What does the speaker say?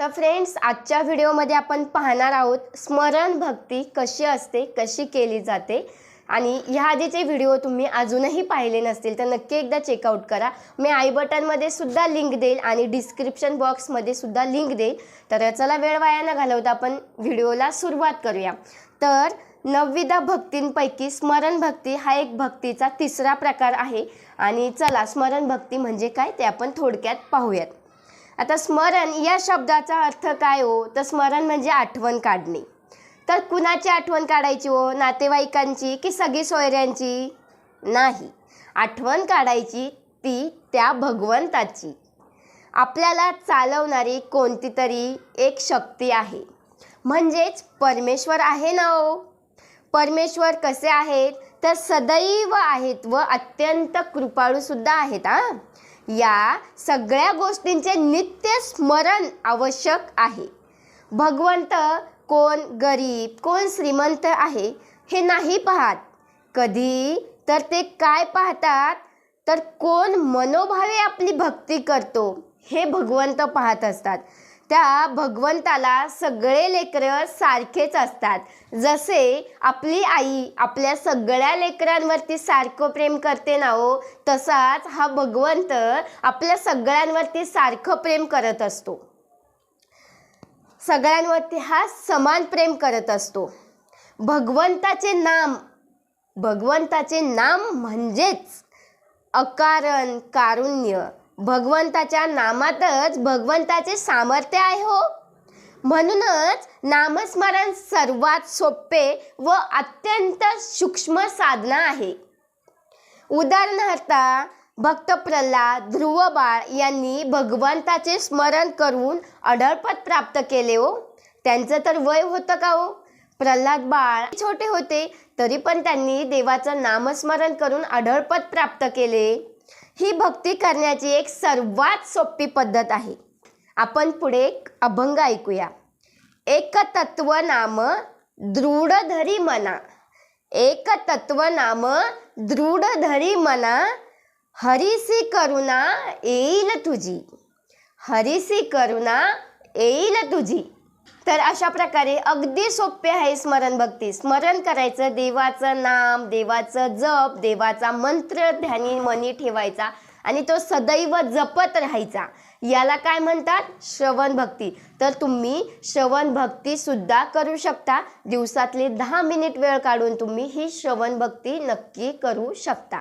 तर फ्रेंड्स आजच्या व्हिडिओमध्ये आपण पाहणार आहोत स्मरण भक्ती कशी असते कशी केली जाते. आणि ह्या आधीचे व्हिडिओ तुम्ही अजूनही पाहिले नसतील तर नक्की एकदा चेकआउट करा. मी आई बटनमध्ये सुद्धा लिंक देईल आणि डिस्क्रिप्शन बॉक्समध्ये सुद्धा लिंक देईल. तर चला वेळ वाया न घालवता आपण व्हिडिओला सुरुवात करूया. तर नवविधा भक्तींपैकी स्मरण भक्ती हा एक भक्तीचा तिसरा प्रकार आहे. आणि चला स्मरण भक्ती म्हणजे काय ते आपण थोडक्यात पाहूयात. आता स्मरण या शब्दाचा अर्थ काय हो? तर स्मरण म्हणजे आठवण काढणे. तर कुणाची आठवण काढायची हो? नातेवाईकांची की सगळी सोयऱ्यांची? नाही. आठवण काढायची ती त्या भगवंताची. आपल्याला चालवणारी कोणती तरी एक शक्ती आहे. म्हणजेच परमेश्वर आहे ना हो? परमेश्वर कसे आहेत? तर सदैव आहेत व अत्यंत कृपाळूसुद्धा आहेत हां. या सगळ्या गोष्टींचे नित्य स्मरण आवश्यक आहे. भगवंत कोण गरीब कोण श्रीमंत आहे हे नाही पाहत. कधी? तर ते काय पाहतात? तर कोण मनोभावे आपली भक्ती करतो हे भगवंत पाहत असतात. त्या भगवंताला सगळे लेकरं सारखेच असतात. जसे आपली आई आपल्या सगळ्या लेकरांवरती सारखं प्रेम करते ना हो तसाच हा भगवंत आपल्या सगळ्यांवरती सारखं प्रेम करत असतो. सगळ्यांवरती हा समान प्रेम करत असतो. भगवंताचे नाम भगवंताचे नाम म्हणजेच अकारण कारुण्य भगवंताच्या नामातच भगवंताचे सामर्थ्य आहे हो. म्हणूनच नामस्मरण सर्वात सोपे व अत्यंत सूक्ष्म साधना आहे. उदाहरणार्थ भक्त प्रल्हाद ध्रुव बाळ यांनी भगवंताचे स्मरण करून अढळपद प्राप्त केले हो. त्यांचं तर वय होतं का हो? प्रल्हाद बाळ छोटे होते तरी पण त्यांनी देवाचं नामस्मरण करून अढळपद प्राप्त केले. ही भक्ती करण्याची एक सर्वात सोपी पद्धत आहे. आपण पुढे एक अभंग ऐकूया. एक तत्व नाम दृढ धरी मना. एक तत्व नाम दृढ धरी मना. हरिसी करुणा येईल तुझी. हरिसी करुणा येईल तुझी. तर अशा प्रकारे अगदी सोपे आहे स्मरण भक्ती. स्मरण करायचं देवाचं नाम देवाचं जप देवाचा मंत्र ध्यानी मनी ठेवायचा आणि तो सदैव जपत राहायचा. याला काय म्हणतात? श्रवण भक्ती. तर तुम्ही श्रवण भक्ती सुद्धा करू शकता. दिवसातले दहा मिनिट वेळ काढून तुम्ही ही श्रवण भक्ती नक्की करू शकता.